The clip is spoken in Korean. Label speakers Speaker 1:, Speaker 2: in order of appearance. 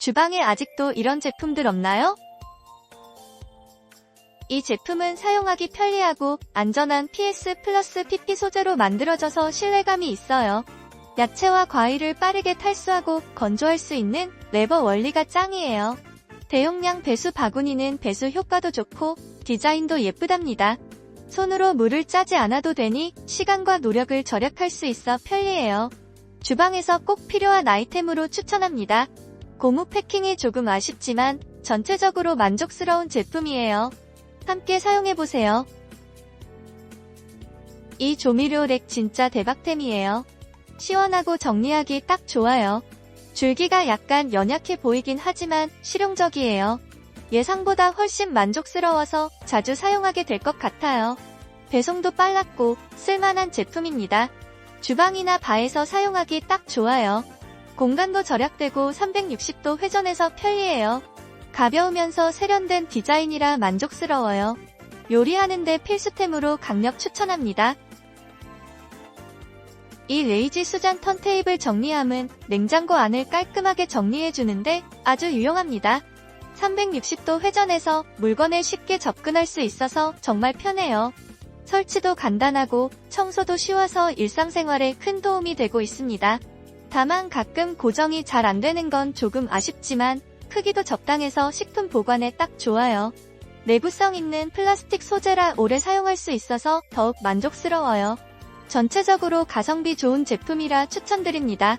Speaker 1: 주방에 아직도 이런 제품들 없나요? 이 제품은 사용하기 편리하고 안전한 PS 플러스 PP 소재로 만들어져서 신뢰감이 있어요. 야채와 과일을 빠르게 탈수하고 건조할 수 있는 레버 원리가 짱이에요. 대용량 배수 바구니는 배수 효과도 좋고 디자인도 예쁘답니다. 손으로 물을 짜지 않아도 되니 시간과 노력을 절약할 수 있어 편리해요. 주방에서 꼭 필요한 아이템으로 추천합니다. 고무 패킹이 조금 아쉽지만 전체적으로 만족스러운 제품이에요. 함께 사용해보세요. 이 조미료 렉 진짜 대박템이에요. 시원하고 정리하기 딱 좋아요. 줄기가 약간 연약해 보이긴 하지만 실용적이에요. 예상보다 훨씬 만족스러워서 자주 사용하게 될 것 같아요. 배송도 빨랐고 쓸만한 제품입니다. 주방이나 바에서 사용하기 딱 좋아요. 공간도 절약되고 360도 회전해서 편리해요. 가벼우면서 세련된 디자인이라 만족스러워요. 요리하는데 필수템으로 강력 추천합니다. 이 레이지 수잔 턴테이블 정리함은 냉장고 안을 깔끔하게 정리해주는데 아주 유용합니다. 360도 회전해서 물건에 쉽게 접근할 수 있어서 정말 편해요. 설치도 간단하고 청소도 쉬워서 일상생활에 큰 도움이 되고 있습니다. 다만 가끔 고정이 잘 안 되는 건 조금 아쉽지만 크기도 적당해서 식품 보관에 딱 좋아요. 내구성 있는 플라스틱 소재라 오래 사용할 수 있어서 더욱 만족스러워요. 전체적으로 가성비 좋은 제품이라 추천드립니다.